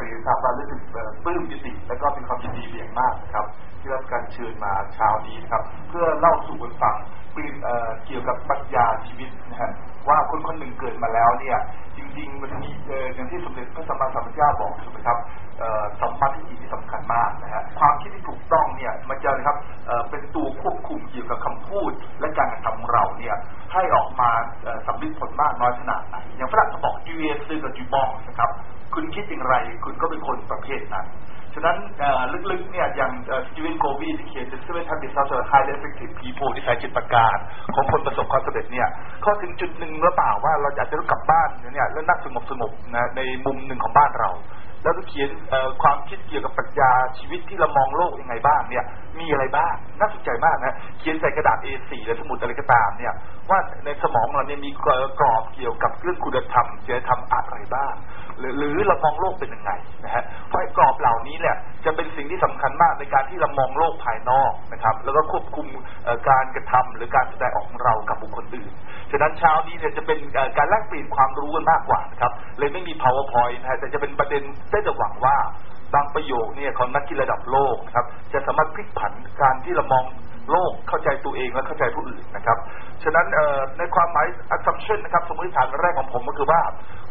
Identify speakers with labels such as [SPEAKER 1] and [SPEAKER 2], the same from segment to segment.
[SPEAKER 1] เรียนทราบว่ารู้สึกปลื้มปิติและก็เป็นความยินดีเบี่ยงมากครับ ที่รับการเชิญมาเช้านี้ครับ เพื่อเล่าสู่กันฟังเกี่ยวกับปรัชญาชีวิตนะฮะว่าคนคนหนึ่งเกิดมาแล้วเนี่ย จริง ๆ มันมีอย่างที่สมเด็จพระสัมมาสัมพุทธเจ้าบอกถูกไหมครับสัมมาทิฏฐิที่สำคัญมากนะฮะความคิดที่ถูกต้องเนี่ยมันจะนะครับเป็นตัวควบคุมเกี่ยวกับคำพูด และการกระทำของเราเนี่ยให้ออกมาสำลิดผลมากน้อยขนาดไหนอย่างฝรั่งเขาบอกยูเอซื้อกับจูบองนะครับ คุณคิดอย่างไร คุณก็เป็นคนประเภทนั้น ฉะนั้นลึกๆเนี่ยอย่างสตีเวนโควีที่เขียน The Seven Habits of Highly Effective People ที่ใช้จิตประการ ของคนประสบความสำเร็จเนี่ยเขาถึงจุดหนึ่งหรือเปล่าว่าเราอยากจะกลับบ้านเนี่ยแล้วนั่งสงบสงบนะในมุมหนึ่งของบ้านเราแล้วก็เขียนความคิดเกี่ยวกับปรัชญาชีวิตที่เรามองโลกยังไงบ้างเนี่ย มีอะไรบ้างน่าสนใจมากนะเขียนใส่กระดาษ A4 หรือสมุดอะไรก็ตามเนี่ย ว่าในสมองเราเนี่ยมีกรอบเกี่ยวกับเรื่องคุณธรรมจริยธรรมอะไรบ้าง หรือหรือเรามองโลกเป็นยังไงนะฮะเพราะกรอบเหล่านี้เนี่ยจะเป็นสิ่งที่สำคัญมากในการที่เรามองโลกภายนอกนะครับ แล้วก็ควบคุมการกระทำหรือการแสดงออกของเรากับบุคคลอื่นฉะนั้นเช้านี้เนี่ยจะเป็นการแลกเปลี่ยนความรู้กันมากกว่านะครับเลยไม่มี powerpoint นะฮะแต่จะเป็นประเด็นได้จะหวังว่าบางประโยคเนี่ยของนักกีฬาระดับโลกนะครับจะสามารถพลิกผันการที่เรามอง โลกเข้าใจตัวเองและเข้าใจผู้อื่นนะครับ ฉะนั้นในความหมาย assumption นะครับสมมติฐานแรกของผมก็คือว่า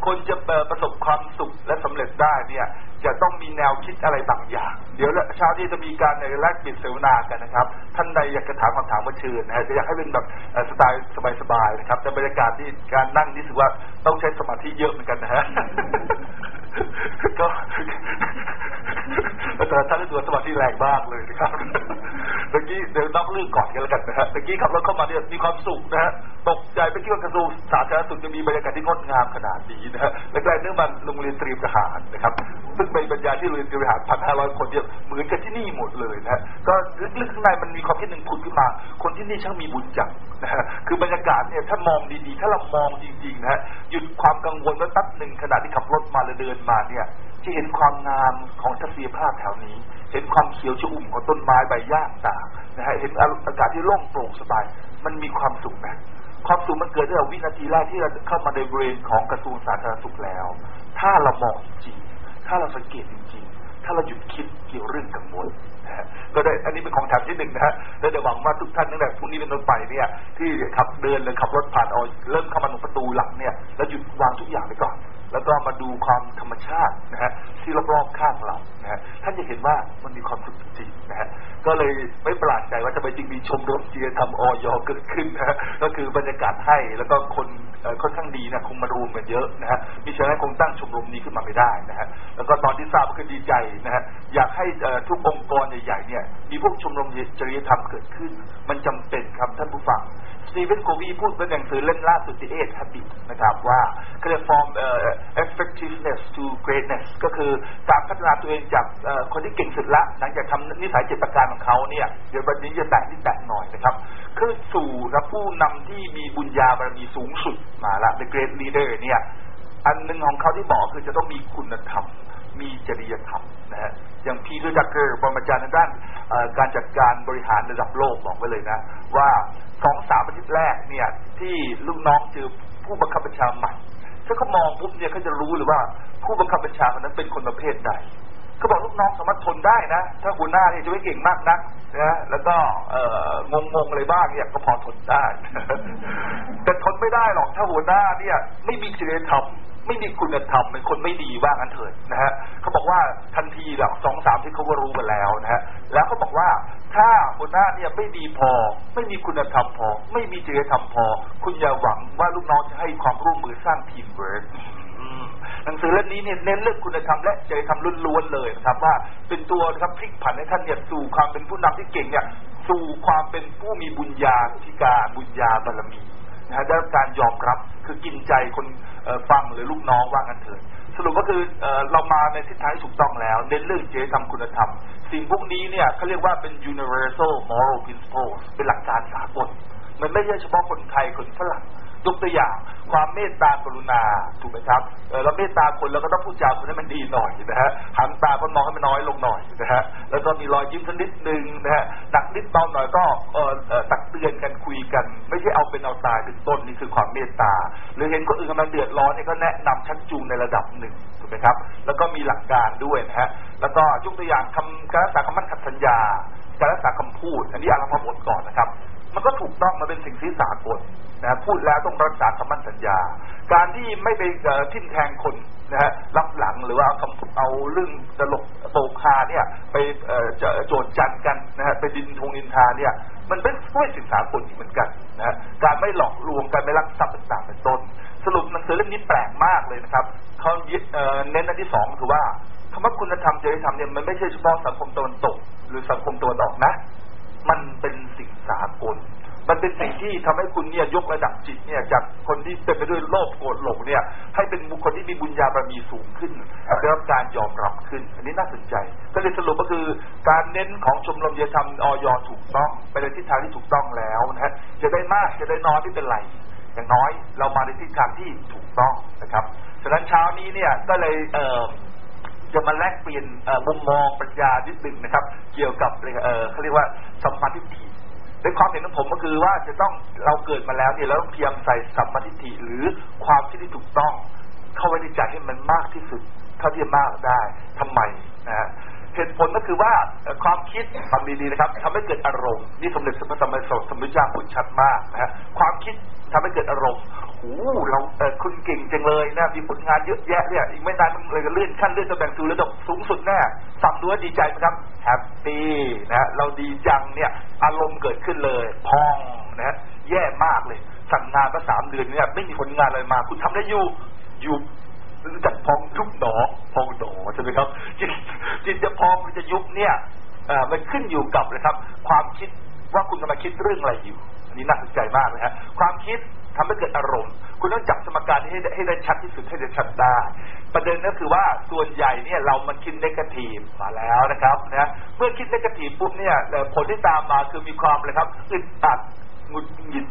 [SPEAKER 1] คนจะประสบความสุขและสำเร็จได้เนี่ยจะต้องมีแนวคิดอะไรบางอย่าง เดี๋ยวเช้านี้จะมีการในแลกเปลี่ยนเสวนากันนะครับ ท่านใดอยากจะถามคำถามมาเชิญนะฮะจะอยากให้เป็นแบบสไตล์สบายๆนะครับแต่บรรยากาศที่การนั่งนี่สึกว่าต้องใช้สมาธิเยอะเหมือนกันนะฮะก็แต่ท่านรู้สึกสมาธิแรงมากเลยนะครับ เมื่อกี้เดี๋ยวนับเรื่องก่อนกันแล้วกันนะฮะเมื่อกี้ขับรถเข้ามาเนี่ยมีความสุขนะฮะตกใจไปคิดว่ากระทรวงสาธารณสุขจะมีบรรยากาศที่งดงามขนาดนี้นะฮะและใกล้เนื่องมันโรงเรียนเตรียมทหารนะครับ ซึ่งเป็นบรรยายที่โรงเรียนเตรียมทหารพันห้าร้อยคนเนี่ยเหมือนกับที่นี่หมดเลยนะฮะก็ลึกๆข้างในมันมีความคิดหนึ่งผุดขึ้นมา คนที่นี่ช่างมีบุญจังนะฮะคือบรรยากาศเนี่ยถ้ามองดีๆ ถ้าเรามองจริงๆนะฮะหยุดความกังวลไว้แป๊บหนึ่งขณะที่ขับรถมาหรือเดินมาเนี่ยจะเห็นความงามของทัศนียภาพแถวนี้ เห็นความเขียวชอุ่มของต้นไม้ใบหญ้าต่างนะฮะเห็นอากาศที่โล่งโปร่งสบาย มันมีความสุขนะความสุขมันเกิดตั้งแต่วินาทีแรกที่เราเข้ามาในบริเวณของกระทรวงสาธารณสุขแล้ว ถ้าเรามองจริง ถ้าเราสังเกตจริงๆถ้าเราหยุดคิดเกี่ยวเรื่องกังวลนะฮะก็ได้อันนี้เป็นของแถมที่หนึ่งนะฮะแล้วเดี๋ยวหวังว่าทุกท่านตั้งแต่พรุ่งนี้เป็นต้นไปเนี่ย ที่ขับเดินหรือขับรถผ่านเอาเริ่มเข้ามาตรงประตูหลังเนี่ย แล้วหยุดวางทุกอย่างไปก่อน แล้วก็มาดูความธรรมชาตินะฮะที่รอบๆข้างเรานะฮะท่านจะเห็นว่ามันมีความสุขจริงนะฮะก็เลยไม่ประหลาดใจว่าจะไปจริงมีชมรมจีทำออยเกิดขึ้นนะฮะก็คือบรรยากาศให้แล้วก็คนค่อนข้างดีนะคงมารวมกันเยอะนะฮะมิฉะนั้นคงตั้งชมรมนี้ขึ้นมาไม่ได้นะฮะแล้วก็ตอนที่ทราบก็ดีใจนะฮะอยากให้ทุกองค์กรใหญ่ๆเนี่ยมีพวกชมรมจริยธรรมเกิดขึ้น มันจำเป็นครับท่านผู้ฟัง สตีเวนโควีพูดในหนังสือเล่มล่าสุดที่เอทฮับบิทนะครับว่าเขาเรียก from effectiveness to greatness ก็คือการพัฒนาตัวเองจากคนที่เก่งสุดละ หลังจากทำนิสัยเจตประการของเขาเนี่ยเดี๋ยววันนี้จะแตะที่แตะหน่อยนะครับคือสู่รับผู้นำที่มีบุญญาบารมีสูงสุดมาละ the great leader เนี่ยอันหนึ่งของเขาที่บอกคือจะต้องมีคุณธรรมมีจริยธรรมนะฮะอย่างพีเตอร์ดักเกอร์ปรมาจารย์ในด้านการจัดการบริหารระดับโลกบอกไว้เลยนะ ว่า สองสามอาทิตย์แรกเนี่ย ที่ลูกน้องเจอผู้บังคับบัญชาใหม่ถ้าเขามองปุ๊บเนี่ยเขาจะรู้เลยว่า ผู้บังคับบัญชาคนนั้นเป็นคนประเภทใดเขาบอกลูกน้องสามารถทนได้นะ ถ้าหัวหน้าเนี่ยจะไม่เก่งมากนักนะแล้วก็งงงอะไรบ้างเนี่ยก็พอทนได้ แต่ทนไม่ได้หรอกถ้าหัวหน้าเนี่ย ไม่มีจริยธรรม ไม่มีคุณธรรมเป็นคนไม่ดีว่างั้นเถิดนะฮะเขาบอกว่าทันทีหลังสองสามที่เขาก็รู้กันแล้วนะฮะแล้วเขาบอกว่าถ้าหัวหน้าเนี่ยไม่ดีพอ ไม่มีคุณธรรมพอ ไม่มีจริยธรรมพอ คุณอย่าหวังว่าลูกน้องจะให้ความร่วมมือสร้างทีมเวิร์กหนังสือเล่มนี้เนี่ยเน้นเรื่องคุณธรรมและจริยธรรมล้วนๆเลยนะครับว่าเป็นตัวนะครับพลิกผันให้ท่านเนี่ยสู่ความเป็นผู้นำที่เก่งเนี่ยสู่ความเป็นผู้มีบุญญาธิการบุญญาบารมี นะฮะได้การยอมรับคือกินใจคนฟังหรือลูกน้องว่างันเถิดสรุปก็คือเรามาในทิศทางที่ถูกต้องแล้ว เน้นเรื่องเจริญธรรมคุณธรรม สิ่งพวกนี้เนี่ยเขาเรียกว่าเป็น universal moral principles เป็นหลักการสากลมันไม่ใช่เฉพาะคนไทยคนฝรั่ง ยกตัวอย่าง ความเมตตากรุณาถูกไหมครับเออเราเมตตาคนเราก็ต้องพูดจาคนให้มันดีหน่อยนะฮะหันตาคนมองให้มันน้อยลงหน่อยนะฮะแล้วก็มีรอยยิ้มสักนิดนึงนะฮะหนักนิดเบาหน่อยก็เออตักเตือนกันคุยกัน ไม่ใช่เอาเป็นเอาตายเป็นต้นนี่คือความเมตตา หรือเห็นคนอื่นกำลังเดือดร้อนเนี่ยก็แนะนำชักจูงในระดับหนึ่งถูกไหมครับ แล้วก็มีหลักการด้วยนะฮะแล้วก็ยกตัวอย่างคำการรักษาคำมั่นขัดสัญญาการรักษาคำพูด อันนี้อารัพบทก่อนนะครับ มันก็ถูกต้องมันเป็นสิ่งที่สากลนะพูดแล้วต้องรักษาคำมั่นสัญญา การที่ไม่ไปทิ่มแทงคนนะฮะรับหลังหรือว่าเอาเอาเรื่องตลกโตคาเนี่ย ไปจะโจดจันกันนะฮะไปดินทงนินทาเนี่ย มันเป็นช่วยศึกษาคนเหมือนกันนะฮะการไม่หลอกลวงการไม่ลักทรัพย์ต่างๆเป็นต้น สรุปหนังสือเล่มนี้แปลกมากเลยนะครับเขาเน้นอันที่สองคือว่าคำว่าคุณธรรมจริยธรรมเนี่ยมันไม่ใช่เฉพาะสังคมตะวันตก หรือสังคมตะวันออกนะ มันเป็นสิ่งสากล มันเป็นสิ่งที่ทำให้คุณเนี่ยยกระดับจิตเนี่ยจากคนที่เต็มไปด้วยโลภโกรธหลงเนี่ย ให้เป็นบุคคลที่มีบุญญาบารมีสูงขึ้นได้รับการยอมรับขึ้น อันนี้น่าสนใจ ก็เลยสรุปก็คือการเน้นของชมรมเยธรรมออยถูกต้องไปในทิศทางที่ถูกต้องแล้วนะฮะจะได้มากจะได้น้อยไม่เป็นไรอย่างน้อยเรามาในทิศทางที่ถูกต้องนะครับฉะนั้นเช้านี้เนี่ยก็เลยเอ่อ จะมาแลกเปลี่ยนมุมมองปัญญานิดหนึ่งนะครับ เกี่ยวกับเขาเรียกว่าสัมมาทิฏฐิในความเห็นของผมก็คือว่าจะต้องเราเกิดมาแล้วเนี่ยเราต้องพยายามใส่สัมมาทิฏฐิหรือความคิดที่ถูกต้อง เข้าไว้ในใจให้มันมากที่สุดเท่าที่จะมากได้ทำไมนะฮะ เหตุผลก็คือว่าความคิดฟังดีๆนะครับทำให้เกิดอารมณ์นี่สมเด็จพระสัมมาสัมพุทธเจ้าพูดชัดมากนะฮะความคิดทำให้เกิดอารมณ์โอ้เราเออคุณเก่งจังเลยนะมีผลงานเยอะแยะเนี่ยอีกไม่นานมันเลยก็เลื่อนขั้นเลื่อนตำแหน่งสู่ระดับสูงสุดแน่ฟังดูว่าดีใจไหมครับแฮปปี้นะเราดีจังเนี่ย อารมณ์เกิดขึ้นเลยพองนะแย่มากเลยสั่งงานมาสามเดือนเนี่ยไม่มีผลงานอะไรมา คุณทำได้อยู่อยู่ รู้จักพองทุกหนอพองหนอใช่ไหมครับ จิตจิตจะพองหรือจะยุบเนี่ยมันขึ้นอยู่กับนะครับ ความคิดว่าคุณกำลังคิดเรื่องอะไรอยู่ อันนี้น่าสนใจมากนะฮะความคิดทำให้เกิดอารมณ์ คุณต้องจับสมการให้ให้ได้ชัดที่สุดให้ได้ชัดได้ ประเด็นก็คือว่าส่วนใหญ่เนี่ยเรามันคิดนกาทีฟมาแล้วนะครับนะเมื่อคิดนกาทีฟปุ๊บเนี่ยผลที่ตามมาคือมีความเลยครับอึดอัดหงุดหงิด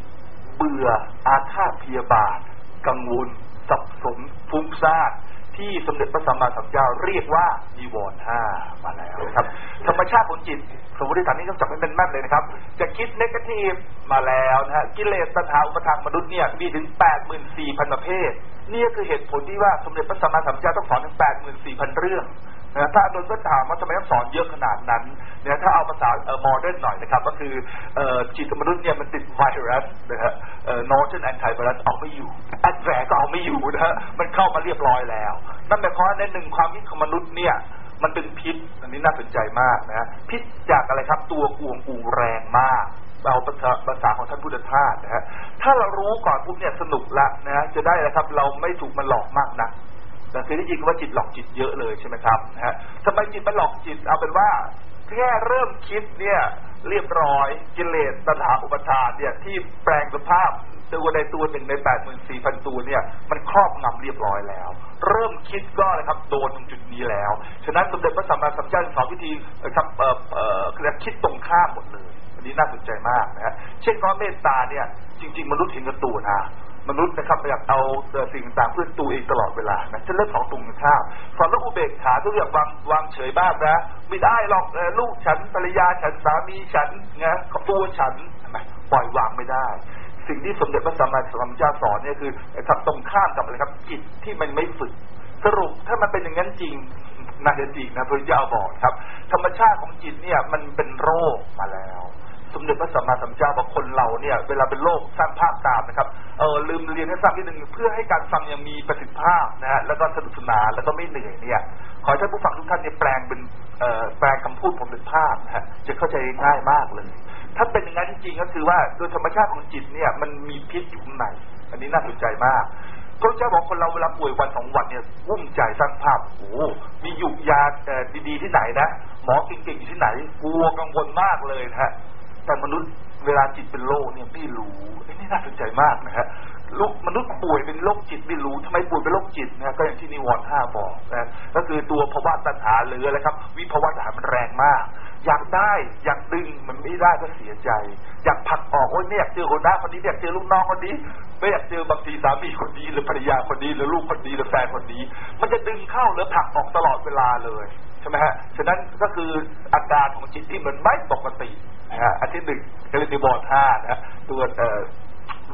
[SPEAKER 1] เบื่ออาฆาตพยาบาทกังวล สับสนฟุ้งซ่านที่สมเด็จพระสัมมาสัมพุทธเจ้าเรียกว่านิวรณ์ห้ามาแล้วครับ ธรรมชาติของจิต สมมติฐานนี้ต้องจับให้เป็นแม่นเลยนะครับ จะคิดเนกาทีฟมาแล้วนะฮะกิเลสตัณหาอุปทานมนุษย์เนี่ยมีถึงแปดหมื่นสี่พันประเภทนี่คือเหตุผลที่ว่าสมเด็จพระสัมมาสัมพุทธเจ้าต้องสอนถึงแปดหมื่นสี่พันเรื่อง นะถ้าโดนก็ถามว่าทำไมต้องสอนเยอะขนาดนั้นเนี่ยถ้าเอาภาษาเอ่อโมเดิร์นหน่อยนะครับ ก็คือเอ่อจิตมนุษย์เนี่ยมันติดไวรัสนะฮะเอ่อโนเทนแอนตี้ไวรัสเอาไม่อยู่แอดแวร์ก็เอาไม่อยู่นะฮะมันเข้ามาเรียบร้อยแล้วนั่นหมายความว่าในหนึ่งความคิดของมนุษย์เนี่ยมันเป็นพิษ อันนี้น่าสนใจมากนะพิษจากอะไรครับ ตัวกวงกูแรงมากเอาภาษาภาษาของท่านพุทธทาสนะฮะถ้าเรารู้ก่อนปุ๊บเนี่ยสนุกละนะฮะจะได้อะครับ เราไม่ถูกมันหลอกมากนะ เราเคยได้ยินว่าจิตหลอกจิตเยอะเลยใช่ไหมครับฮะทำไมจิตมันหลอกจิตเอาเป็นว่าแค่เริ่มคิดเนี่ยเรียบร้อยกิเลสตัณหาอุปทานเนี่ยที่แปลงสภาพตัวใดตัวหนึ่งในแปดหมื่นสี่พันตัวเนี่ยมันครอบงำเรียบร้อยแล้ว เริ่มคิดก็นะครับโดนตรงจุดนี้แล้ว ฉะนั้นสมเด็จพระสัมมาสัมพุทธเจ้าสอนวิธีครับเอ่อเอ่อคือคิดตรงข้ามหมดเลย อันนี้น่าสนใจมากนะฮะเช่นก้อนเมตตาเนี่ยจริง ๆ มนุษย์เห็นกับตัวนะ มนุษย์นะครับอยากเอาสิ่งต่างเพื่อตัวเองตลอดเวลานะฉันเลิกของตรงข้ามสอนลูกอุเบกขาทุกอย่างวางวางเฉยบ้างนะ ไม่ได้หรอกลูกฉันภรรยาฉันสามีฉันนะตัวฉันปล่อยวางไม่ได้ สิ่งที่สมเด็จพระสัมมาสัมพุทธเจ้าสอนเนี่ยคือทำตรงข้ามกับอะไรครับ จิตที่มันไม่ฝึกสรุปถ้ามันเป็นอย่างนั้นจริงน่าจะจริงนะพระเจ้าบอกครับ ธรรมชาติของจิตเนี่ยมันเป็นโรคมาแล้ว สมเด็จพระสัมมาสัมพุทธเจ้าบอกคนเราเนี่ย เวลาเป็นโรคสร้างภาพตามนะครับเออลืมเรียนให้ทราบนิดนึงเพื่อให้การฟังยังมีประสิทธิภาพนะฮะแล้วก็สนุกสนานแล้วก็ไม่เหนื่อยเนี่ย ขอให้ท่านผู้ฟังทุกท่านเนี่ยแปลงเป็นเอ่อแปลงคำพูดผมเป็นภาพนะฮะจะเข้าใจง่ายมากเลย ถ้าเป็นอย่างนั้นจริงก็คือว่าโดยธรรมชาติของจิตเนี่ยมันมีพิษอยู่ข้างในอันนี้น่าสนใจมากพระเจ้าบอกคนเราเวลาป่วยวันสองวันเนี่ยวุ่มใจสร้างภาพโอ้มียุยาดีๆที่ไหนนะหมอเก่งๆอยู่ที่ไหนกลัวกังวลมากเลยนะฮะ แต่มนุษย์เวลาจิตเป็นโรคเนี่ยไม่รู้ไอ้นี่น่าสนใจมากนะฮะลูกมนุษย์ป่วยเป็นโรคจิตไม่รู้ทำไมป่วยเป็นโรคจิตนะก็อย่างที่นิวรณ์ห้าบอกนะก็คือตัวภาวะตัณหาหรืออะไรครับ วิภาวะตัณหามันแรงมาก อยากได้อยากดึงมันไม่ได้ก็เสียใจ อยากผักออกโอ้ยไม่อยากเจอคนน้าคนนี้ไม่อยากเจอลูกน้องคนนี้ไม่อยากเจอบางทีสามีคนนี้หรือภรรยาคนนี้หรือลูกคนนี้หรือแฟนคนนี้ มันจะดึงเข้าหรือผักออกตลอดเวลาเลยใช่ไหมฮะฉะนั้นก็คืออาการของจิตที่มันไม่ปกติ นะฮะอันที่หนึ่งก็เรียกนิวรณ์ห้านะฮะตัวเอ่อ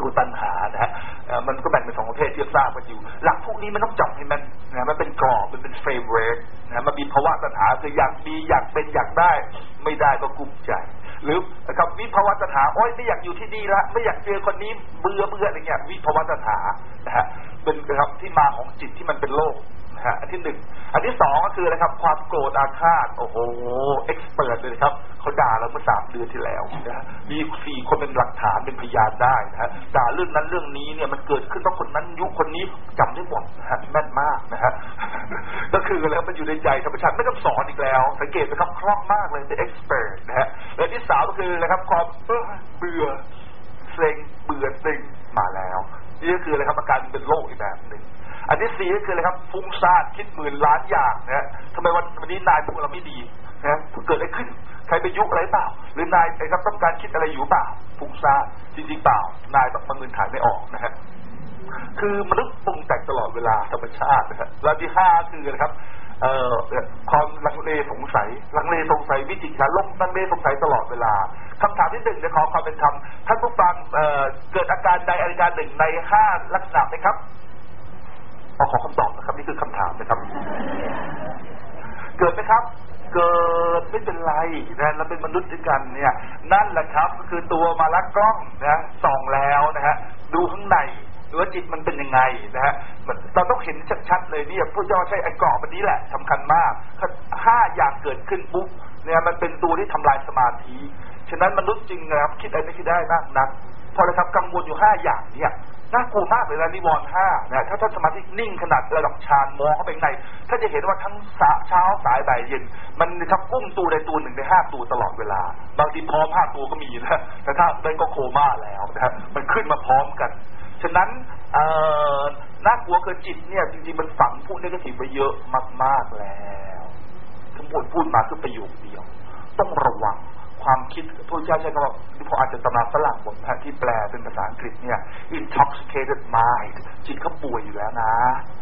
[SPEAKER 1] ดูตัณหานะฮะมันก็แบ่งเป็นสองประเภทที่ทราบกันอยู่ หลักพวกนี้มันต้องจับให้มันนะมันเป็นกรอบมันเป็นเฟรมเวิร์กนะมันมีภาวะตัณหาคืออยากมีอยากเป็นอยากได้ ไม่ได้ก็กุ้มใจ หรือกับวิภาวะตัณหาโอ้ยไม่อยากอยู่ที่นี่ละไม่อยากเจอคนนี้เบื่อเบื่ออะไรเงี้ยวิภาวะตัณหานะฮะเป็นครับที่มาของจิตที่มันเป็นโลก นะฮะอันที่หนึ่งอันที่สองก็คืออะไรครับ ความโกรธอาฆาตโอ้โหเอ็กซ์เพรสเลยครับเขาด่าเราเมื่อสามเดือนที่แล้วนะฮะมีสี่คนเป็นหลักฐานเป็นพยานได้นะฮะด่าเรื่องนั้นเรื่องนี้เนี่ยมันเกิดขึ้นต้องคนนั้นยุคนนี้จำได้หมดนะฮะแม่นมากนะฮะก็คือแล้วมันอยู่ในใจธรรมชาติไม่ต้องสอนอีกแล้ว สังเกตนะครับคล่องมากเลยเป็นเอ็กซ์เพรสนะฮะและที่สามก็คือนะครับความเบื่อเซ็งเบื่อเซ็งมาแล้วนี่ก็คืออะไรครับอาการเป็นโรคอีกแบบหนึ่ง อันที่สี่ก็คืออะไรครับ ฟุ้งซ่านคิดหมื่นล้านอย่างนะทำไมวันวันนี้นายพูดเราไม่ดีนะเกิดอะไรขึ้นใครไปยุอะไรเปล่า หรือนายไอ้ครับต้องการคิดอะไรอยู่เปล่าฟุ้งซ่านจริงๆเปล่านายแบบมันเงินถ่ายไม่ออกนะฮะคือมนุษย์ปรุงแต่งตลอดเวลาธรรมชาตินะฮะแล้วที่ห้าคือนะครับเอ่อความลังเลสงสัย ลังเลสงสัยวิจิตรลมลังเลสงสัยตลอดเวลาคำถามที่หนึ่งจะขอความเป็นธรรมท่านผู้ฟังเอ่อเกิดอาการใดอาการหนึ่งในห้าลักษณะไหมครับ อขอคำตอบนะครับ นี่คือคำถามนะครับ เกิดไหมครับ เกิดไม่เป็นไรนะเราเป็นมนุษย์ด้วยกันเนี่ย นั่นแหละครับก็คือตัวมาลักกล้องนะส่องแล้วนะฮะดูข้างในว่าจิตมันเป็นยังไงนะฮะเราต้องเห็นชัดๆเลยเนี่ยพระเจ้าใช้ไอ้กรอบอันนี้แหละสำคัญมากห้าอย่างเกิดขึ้นปุ๊บเนี่ยมันเป็นตัวที่ทำลายสมาธิฉะนั้นมนุษย์จริงนะครับคิดอะไรไม่คิดได้มากนักพอเลยครับกังวลอยู่ห้าอย่างเนี่ย น่ากลัวมากเลยนะนิวรณ์ห้านะถ้าท่านสมาธินิ่งขนาดระดับฌานมองเข้าไปในถ้านจะเห็นว่าทั้งเช้าสายบ่ายเย็น มันครับกุ้มตัวใดตัวหนึ่งในห้าตัวตลอดเวลา บางทีพร้อมห้าตัวก็มีนะแต่ถ้าได้ก็โคม่าแล้วนะมันขึ้นมาพร้อมกันฉะนั้นเอ่อน่ากลัวคือจิตเนี่ยจริงๆมันฝังพูดนกทีฟไปเยอะมากๆแล้วทั้งหมดพูดมาคือประโยคเดียว ต้องระวัง ความคิดพระเจ้าใช้คำว่าพออาจจะตำราฝรั่งบทที่แปลเป็นภาษาอังกฤษเนี่ย intoxicated mind จิตเขาป่วยอยู่แล้วนะ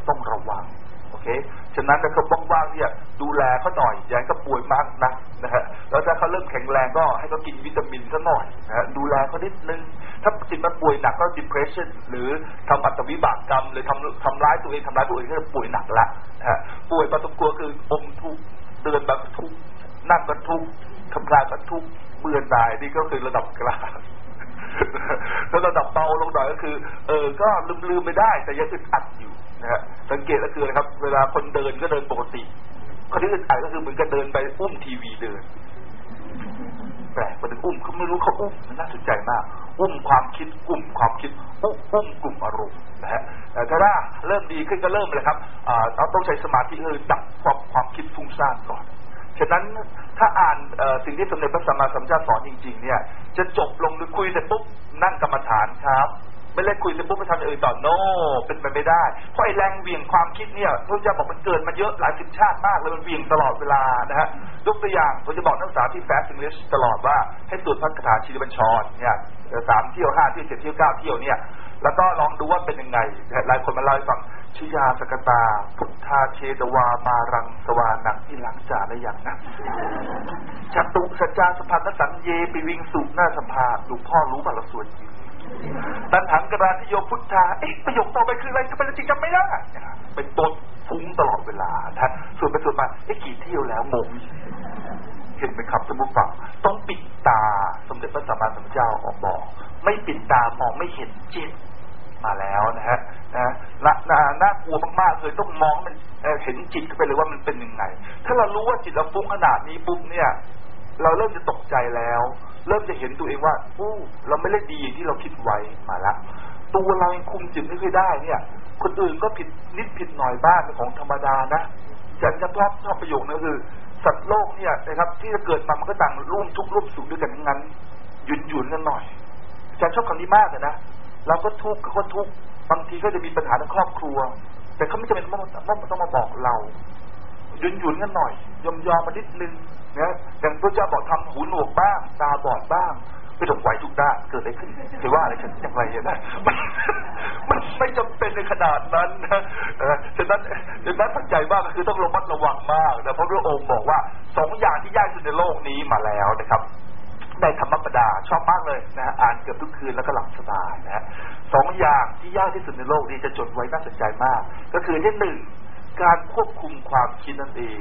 [SPEAKER 1] ต้องระวังโอเค ฉะนั้นถ้าเขาว่างๆเนี่ยดูแลเขาหน่อยอย่าให้เขาป่วยมากนะนะฮะแล้วถ้าเขาเริ่มแข็งแรงก็ให้เขากินวิตามินซะหน่อยนะฮะดูแลเขานิดนึง ถ้าจิตมันป่วยหนักก็ depression หรือทำอัตวิบากกรรมหรือทำทำร้ายตัวเองทำร้ายตัวเองก็จะป่วยหนักละนะฮะป่วยประสบกลัวคืออมทุกเดินแบบทุกนั่งก็ทุกทำลายกันทุกเบื่อห น่ายนี่ก็คือระดับกลางแล้วระดับเบาลงหน่อยก็คือ เออ ก็ลืมลืมไม่ได้ แต่ยังอึดอัดอยู่นะฮะสังเกตก็คือนะครับ เวลาคนเดินก็เดินปกติคนที่อึดอัดก็คือเหมือนกับเดินไปอุ้มทีวีเดินแปลกประเด็นอุ้มเขาไม่รู้เขาอุ้มมันน่าสนใจมาก อุ้มความคิดอุ้มความคิดอุ้มอุ้มกลุ่มอารมณ์นะฮะแต่ถ้าเริ่มดีขึ้นก็เริ่มเลยครับอ่าเราต้องใช้สมาธิคือดับความความคิดฟุ้งซ่านก่อน ฉะนั้นถ้าอ่านสิ่งที่สมเด็จพระสัมมาสัมพุทธเจ้าสอนจริง ๆ เนี่ย จะจบลงหรือคุยเสร็จปุ๊บนั่งกรรมฐานครับ ไม่เล่นคุยเสร็จปุ๊บไปทำอย่างอื่นต่อโนเป็นไปไม่ได้เพราะไอ้แรงเวียงความคิดเนี่ยพระเจ้าบอกมันเกิดมาเยอะหลายสิบชาติมากเลยมันเวียงตลอดเวลานะฮะยกตัวอย่างผมจะบอกนักศึกษาที่แฟชั่นลิสตลอดว่าให้ตรวจพระคาถาชีรบัญชรเนี่ยสามเที่ยวห้าเที่ยวเจ็ดเที่ยวเก้าเที่ยวเนี่ย แล้วก็ลองดูว่าเป็นยังไง หลายคนมาเล่าให้ฟังชิยาสกตา พุทธาเชดวามารังสวานังที่หลังจ่าและอย่างนะจัตุสัจจาสพันนสังเยปิวิงสุหน้าสัมภาหลวงพ่อรู้บาละส่วนจริงตันถังกระดานที่โยพุทธาเอ๊ะประโยคต่อไปคืออะไรจะเป็นจริงจำไม่ได้เป็นต้นฟุ้งตลอดเวลาท่านส่วนไปส่วนมาเอ๊ะกี่เที่ยวแล้วงงเห็นไหมครับสมุทรฝังต้องปิดตาสมเด็จพระสัมมาสัมพุทธเจ้าออกบอก ไม่ปิดตามองไม่เห็นจิตมาแล้วนะฮะนะน่าน่ากลัวมากๆเลยต้องมองมันเห็นจิตเข้าไปเลยว่ามันเป็นยังไง ถ้าเรารู้ว่าจิตเราฟุ้งขนาดนี้ปุ๊บเนี่ย เราเริ่มจะตกใจแล้ว เริ่มจะเห็นตัวเองว่าอู้เราไม่ได้ดีที่เราคิดไว้มาละตัวเรายังคุมจิตไม่ค่อยได้เนี่ย คนอื่นก็ผิดนิดผิดหน่อยบ้างเป็นของธรรมดานะฉันจะชอบชอบประโยคนั้นคือ สัตว์โลกเนี่ยนะครับ ที่จะเกิดมามันก็ต่างร่วมทุกข์ร่วมสุขด้วยกันทั้งนั้นหยุนหยุนกันหน่อย ฉันชอบคำนี้มากเลยนะเราก็ทุกข์ก็ทุกข์บางทีก็จะมีปัญหาในครอบครัว แต่เขาไม่จำเป็นต้องต้องมาบอกเราหยุนหยุนกันหน่อย ยอมยอมมานิดนึงนะอย่างพระเจ้าบอกทำหูหนวกบ้างตาบอดบ้างไม่ต้องไหวทุกด้านเกิดอะไรขึ้นจะว่าอะไรฉันอย่างไรนะมันมันไม่จำเป็นในขนาดนั้นนะฉะนั้นฉะนั้นตั้งใจมากก็คือต้องระมัดระวังมากนะเพราะพระองค์บอกว่าสองอย่างที่ยากสุดในโลกนี้มาแล้วนะครับ ในธรรมปดาชอบมากเลยนะฮะอ่านเกือบทุกคืนแล้วก็หลับสบายนะฮะสองอย่างที่ยากที่สุดในโลกนี้จะจดไว้น่าสนใจมาก ก็คือที่หนึ่งการควบคุมความคิดนั่นเอง